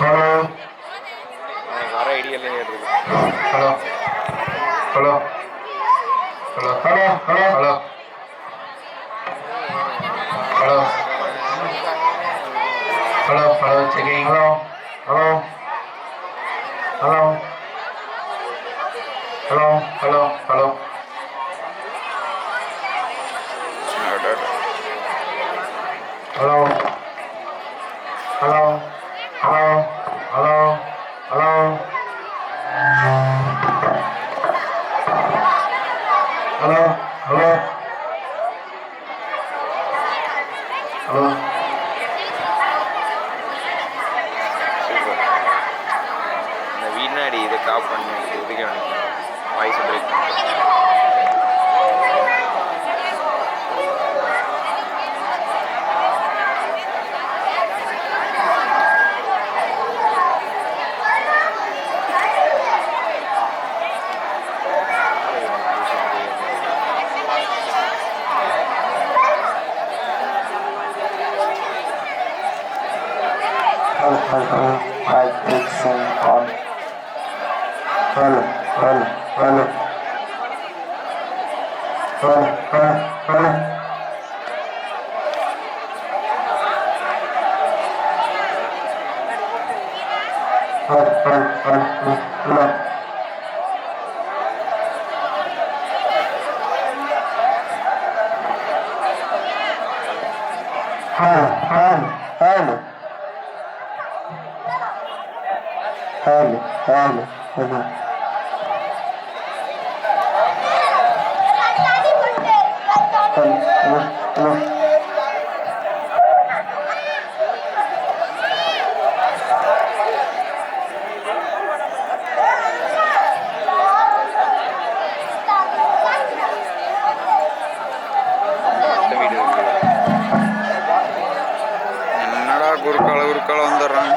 Hello வர ஐடியாலே hello hello hello hello hello hello hello hello hello checking hello hello hello hello hello hello hello hello hello hello hello hello hello hello இந்த வீணாடி இதை காப் பண்ணி இதுக்கு voice Hum, hum, hum. Hali, hali, hali. என்னடா குறுக்கால குறுக்கால வந்துடுறான்